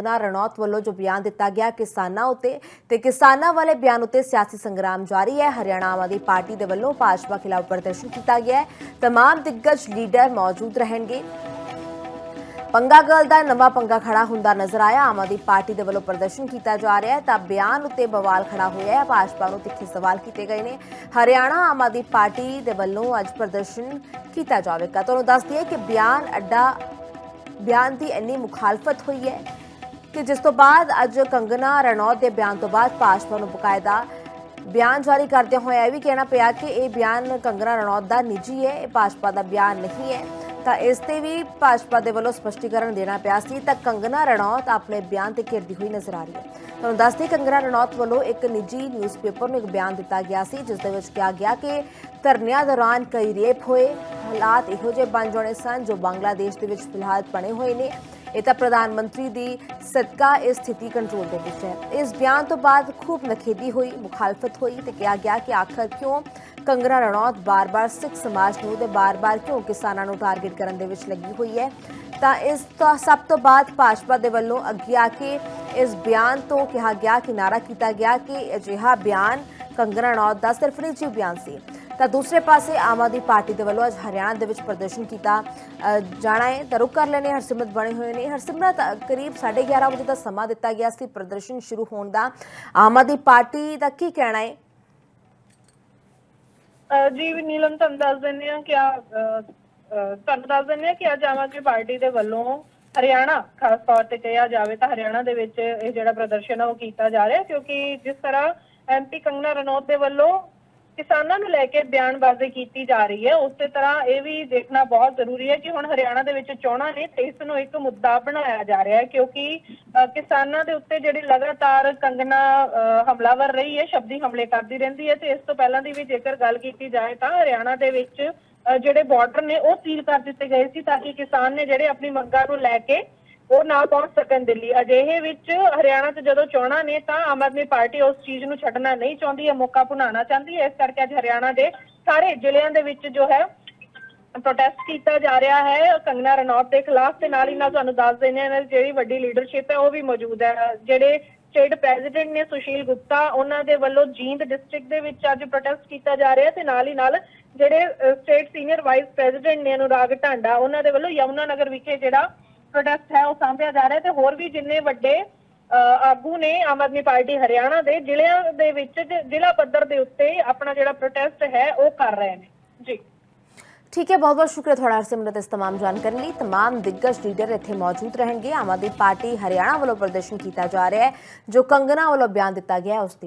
ਕੰਗਨਾ ਰਣੌਤ ਵੱਲੋਂ ਜੋ ਬਿਆਨ ਦਿੱਤਾ ਗਿਆ ਕਿਸਾਨਾਂ ਉੱਤੇ ਤੇ ਕਿਸਾਨਾਂ ਵਾਲੇ ਬਿਆਨ ਉੱਤੇ ਸਿਆਸੀ ਸੰਗਰਾਮ ਜਾਰੀ ਹੈ ਹਰਿਆਣਾ ਆਮ ਆਦਮੀ ਪਾਰਟੀ ਦੇ ਵੱਲੋਂ ਭਾਜਪਾ ਖਿਲਾਫ ਪ੍ਰਦਰਸ਼ਨ ਕੀਤਾ ਗਿਆ ਹੈ तमाम ਦਿੱਗਜ ਲੀਡਰ ਮੌਜੂਦ ਰਹਿਣਗੇ ਪੰਗਾ ਗਰਲ ਦਾ ਨਵਾਂ ਪੰਗਾ ਖੜਾ ਹੁੰਦਾ ਨਜ਼ਰ ਆਇਆ ਆਮ ਆਦਮੀ ਪਾਰਟੀ ਦੇ ਵੱਲੋਂ ਪ੍ਰਦਰਸ਼ਨ ਕੀਤਾ ਜਾ ਰਿਹਾ ਹੈ ਤਾਂ ਬਿਆਨ ਉੱਤੇ ਬਵਾਲ ਖੜਾ ਹੋਇਆ ਹੈ ਭਾਜਪਾ ਨੂੰ ਤਿੱਖੇ ਸਵਾਲ ਕੀਤੇ ਗਏ ਨੇ ਹਰਿਆਣਾ ਆਮ ਆਦਮੀ ਪਾਰਟੀ ਦੇ ਵੱਲੋਂ ਅੱਜ ਪ੍ਰਦਰਸ਼ਨ ਕੀਤਾ ਜਾਵੇਗਾ ਤੁਹਾਨੂੰ ਦੱਸ ਦਈਏ ਕਿ ਬਿਆਨ ਅੱਡਾ ਬਿਆਨ ਦੀ ਇੰਨੀ ਮੁਖਾਲਫਤ ਹੋਈ ਹੈ ਕਿ ਜਿਸ ਤੋਂ ਬਾਅਦ ਅੱਜ ਕੰਗਨਾ ਰਣੌਤ ਦੇ ਬਿਆਨ ਤੋਂ ਬਾਅਦ ਭਾਜਪਾ ਨੂੰ ਬਕਾਇਦਾ ਬਿਆਨ ਜਾਰੀ ਕਰਦੇ ਹੋਏ ਇਹ ਵੀ ਕਹਿਣਾ ਪਿਆ ਕਿ ਇਹ ਬਿਆਨ ਕੰਗਨਾ ਰਣੌਤ ਦਾ ਨਿੱਜੀ ਹੈ, ਇਹ ਭਾਜਪਾ ਦਾ ਬਿਆਨ ਨਹੀਂ ਹੈ। ਤਾਂ ਇਸ ਤੇ ਵੀ ਭਾਜਪਾ ਦੇ ਵੱਲੋਂ ਸਪਸ਼ਟੀਕਰਨ ਦੇਣਾ ਪਿਆ ਸੀ ਤਾਂ ਕੰਗਨਾ ਰਣੌਤ ਆਪਣੇ ਬਿਆਨ ਤੇ ਘਿਰਦੀ ਹੋਈ ਨਜ਼ਰ ਆ ਰਹੀ ਹੈ। ਤੁਹਾਨੂੰ ਦੱਸਦੇ ਕੰਗਨਾ ਰਣੌਤ ਵੱਲੋਂ ਇੱਕ ਨਿੱਜੀ ਨਿਊਜ਼ਪੇਪਰ ਨੂੰ ਇੱਕ ਬਿਆਨ ਦਿੱਤਾ ਗਿਆ ਸੀ, ਜਿਸ ਦੇ ਵਿੱਚ ਕਿਹਾ ਗਿਆ ਕਿ ਧਰਨਿਆਂ ਦੌਰਾਨ ਕਈ ਰੇਪ ਹੋਏ ਹਾਲਾਤ ਇਹੋ ਜਿਹੇ ਬਣ ਜਾਣੇ ਸਨ ਜੋ ਬੰਗਲਾਦੇਸ਼ ਦੇ ਵਿੱਚ ਫਿਲਹਾਲ ਬਣੇ ਹੋਏ ਨੇ। ਇਹ ਤਾਂ ਪ੍ਰਧਾਨ ਮੰਤਰੀ ਦੀ ਸਦਕਾ ਇਹ ਸਥਿਤੀ ਕੰਟਰੋਲ ਦੇ ਵਿੱਚ ਹੈ। ਇਸ ਬਿਆਨ ਤੋਂ ਬਾਅਦ ਖੂਬ ਨਖੇਦੀ ਹੋਈ, ਮੁਖਾਲਫਤ ਹੋਈ ਤੇ ਕਿਹਾ ਗਿਆ ਕਿ ਆਖਰ ਕਿਉਂ ਕੰਗਨਾ ਰਣੌਤ ਬਾਰ-ਬਾਰ ਸਿੱਖ ਸਮਾਜ ਨੂੰ ਤੇ ਬਾਰ-ਬਾਰ ਕਿਉਂ ਕਿਸਾਨਾਂ ਨੂੰ ਟਾਰਗੇਟ ਕਰਨ ਦੇ ਵਿੱਚ ਲੱਗੀ ਹੋਈ ਹੈ? ਤਾਂ ਇਸ ਤੋਂ ਸਭ ਤੋਂ ਬਾਅਦ ਭਾਜਪਾ ਦੇ ਵੱਲੋਂ ਅੱਗੇ ਆ ਕੇ ਇਸ ਬਿਆਨ ਤੋਂ ਕਿਹਾ ਗਿਆ ਕਿ ਨਾਰਾ ਕੀਤਾ ਗਿਆ ਕਿ ਅਜਿਹਾ ਬਿਆਨ ਕੰਗਨਾ ਰਣੌਤ ਦਾ ਸਿਰਫ ਨਿੱਜੀ ਬਿਆਨ ਸੀ। ਤਾਂ ਦੂਸਰੇ ਪਾਸੇ ਆਮ ਆਦਮੀ ਪਾਰਟੀ ਦੇ ਵੱਲੋਂ ਅੱਜ ਹਰਿਆਣਾ ਦੇ ਵਿੱਚ ਪ੍ਰਦਰਸ਼ਨ ਕੀਤਾ ਜਾਣਾ ਹੈ। ਤਾਂ ਰੁਕ ਕਰ ਲੈਣੇ ਹਰਸਿਮਰਤ ਬਣੇ ਹੋਏ ਨੇ। ਹਰਸਿਮਰਤ ਕਰੀਬ 11:30 ਵਜੇ ਦਾ ਸਮਾਂ ਦਿੱਤਾ ਗਿਆ ਸੀ ਪ੍ਰਦਰਸ਼ਨ ਸ਼ੁਰੂ ਹੋਣ ਦਾ। ਆਮ ਆਦਮੀ ਪਾਰਟੀ ਦਾ ਕੀ ਕਹਿਣਾ ਹੈ? ਜੀ, ਨੀਲਮ, ਤੁਹਾਨੂੰ ਦੱਸ ਦਿੰਦੇ ਆ ਕਿ ਆ ਤੁਹਾਨੂੰ ਦੱਸ ਦਿੰਦੇ ਆ ਕਿ ਅੱਜ ਆਮ ਆਦਮੀ ਪਾਰਟੀ ਦੇ ਵੱਲੋਂ ਹਰਿਆਣਾ, ਖਾਸ ਤੌਰ ਤੇ ਕਿਹਾ ਜਾਵੇ ਤਾਂ ਹਰਿਆਣਾ ਦੇ ਵਿੱਚ ਇਹ ਜਿਹੜਾ ਪ੍ਰਦਰਸ਼ਨ ਆ ਉਹ ਕੀਤਾ ਜਾ ਰਿਹਾ ਕਿਉਂਕਿ ਜਿਸ ਤਰ੍ਹਾਂ ਐਮਪੀ ਕੰਗਨਾ ਰਣੌਤ ਦੇ ਵੱਲੋਂ ਕਿਸਾਨਾਂ ਨੂੰ ਲੈ ਕੇ ਬਿਆਨਬਾਜ਼ੀ ਕੀਤੀ ਜਾ ਰਹੀ ਹੈ। ਉਸੇ ਤਰ੍ਹਾਂ ਇਹ ਵੀ ਦੇਖਣਾ ਬਹੁਤ ਜ਼ਰੂਰੀ ਹੈ ਕਿ ਹੁਣ ਹਰਿਆਣਾ ਦੇ ਵਿੱਚ ਚੋਣਾਂ ਨੇ ਤੇ ਇਸ ਨੂੰ ਇੱਕ ਮੁੱਦਾ ਬਣਾਇਆ ਜਾ ਰਿਹਾ ਹੈ ਕਿਉਂਕਿ ਕਿਸਾਨਾਂ ਦੇ ਉੱਤੇ ਜਿਹੜੀ ਲਗਾਤਾਰ ਕੰਗਨਾ ਹਮਲਾਵਰ ਰਹੀ ਹੈ, ਸ਼ਬਦੀ ਹਮਲੇ ਕਰਦੀ ਰਹਿੰਦੀ ਹੈ ਤੇ ਇਸ ਤੋਂ ਪਹਿਲਾਂ ਦੀ ਵੀ ਜੇਕਰ ਗੱਲ ਕੀਤੀ ਜਾਏ ਤਾਂ ਹਰਿਆਣਾ ਦੇ ਵਿੱਚ ਜਿਹੜੇ ਬਾਰਡਰ ਨੇ ਉਹ ਸੀਲ ਕਰ ਦਿੱਤੇ ਗਏ ਸੀ ਤਾਂ ਕਿ ਕਿਸਾਨ ਨੇ ਜਿਹੜੇ ਆਪਣੀ ਮੰਗਾਂ ਨੂੰ ਲੈ ਕੇ ਉਹ ਨਾ ਪਹੁੰਚ ਸਕਣ ਦਿੱਲੀ। ਅਜਿਹੇ ਵਿੱਚ ਹਰਿਆਣਾ 'ਚ ਜਦੋਂ ਚੋਣਾਂ ਨੇ ਤਾਂ ਆਮ ਆਦਮੀ ਪਾਰਟੀ ਉਸ ਚੀਜ਼ ਨੂੰ ਛੱਡਣਾ ਨਹੀਂ ਚਾਹੁੰਦੀ ਹੈ ਮੌਕਾ ਭੁਨਾਉਣਾ ਚਾਹੁੰਦੀ ਹੈ। ਇਸ ਕਰਕੇ ਅੱਜ ਹਰਿਆਣਾ ਦੇ ਸਾਰੇ ਜ਼ਿਲ੍ਹਿਆਂ ਦੇ ਵਿੱਚ ਜੋ ਹੈ ਪ੍ਰੋਟੈਸਟ ਕੀਤਾ ਜਾ ਰਿਹਾ ਹੈ। ਕੰਗਨਾ ਰਣੌਤ ਦੇ ਖਿਲਾਫ ਤੇ ਨਾਲ ਹੀ ਨਾਲ ਤੁਹਾਨੂੰ ਦੱਸ ਦਿੰਦੇ ਹਾਂ ਜਿਹੜੀ ਵੱਡੀ ਲੀਡਰਸ਼ਿਪ ਹੈ, ਉਹ ਵੀ ਮੌਜੂਦ ਹੈ। ਜਿਹੜੇ ਸਟੇਟ ਪ੍ਰੈਜ਼ੀਡੈਂਟ ਨੇ ਸੁਸ਼ੀਲ ਗੁਪਤਾ, ਉਹਨਾਂ ਦੇ ਵੱਲੋਂ ਜੀਂਦ ਡਿਸਟ੍ਰਿਕਟ ਦੇ ਵਿੱਚ ਅੱਜ ਪ੍ਰੋਟੈਸਟ ਕੀਤਾ ਜਾ ਰਿਹਾ ਤੇ ਨਾਲ ਹੀ ਨਾਲ ਜਿਹੜੇ ਸਟੇਟ ਸੀਨੀਅਰ ਵਾਈਸ ਪ੍ਰੈਜ਼ੀਡੈਂਟ ਨੇ ਅਨੁਰਾਗ ਢਾਂਡਾ ਉਹਨਾਂ ਦੇ ਵੱਲੋਂ ਯਮੁਨਾ ਨਗਰ ਵਿਖੇ ਜਿਹੜਾ ਪ੍ਰੋਟੈਸਟ ਹੈ ਉਹ ਸਾਂਭਿਆ ਜਾ ਰਿਹਾ ਤੇ ਹੋਰ ਵੀ ਜਿੰਨੇ ਵੱਡੇ ਅਹ, ਆਗੂ ਨੇ ਆਮ ਆਦਮੀ ਪਾਰਟੀ ਹਰਿਆਣਾ ਦੇ ਜ਼ਿਲ੍ਹਿਆਂ ਦੇ ਵਿੱਚ ਜ- ਜ਼ਿਲ੍ਹਾ ਪੱਧਰ ਦੇ ਉੱਤੇ ਆਪਣਾ ਜਿਹੜਾ ਪ੍ਰੋਟੈਸਟ ਹੈ ਉਹ ਕਰ ਰਹੇ ਨੇ ਜੀ ਠੀਕ ਹੈ ਬਹੁਤ ਬਹੁਤ ਸ਼ੁਕਰੀਆ ਤੁਹਾਡਾ ਹਰਸਿਮਰਤ ਇਸ तमाम ਜਾਣਕਾਰੀ ਲਈ तमाम ਦਿੱਗਜ ਲੀਡਰ ਇੱਥੇ ਮੌਜੂਦ ਰਹਿਣਗੇ ਆਮ ਆਦਮੀ ਪਾਰਟੀ ਹਰਿਆਣਾ ਵੱਲੋਂ ਪ੍ਰਦਰਸ਼ਨ ਕੀਤਾ ਜਾ ਰਿਹਾ ਹੈ ਜੋ ਕੰਗਨਾ ਵੱਲੋਂ ਬਿਆਨ ਦਿੱਤਾ ਗਿਆ ਹੈ ਉਸ ਦੀ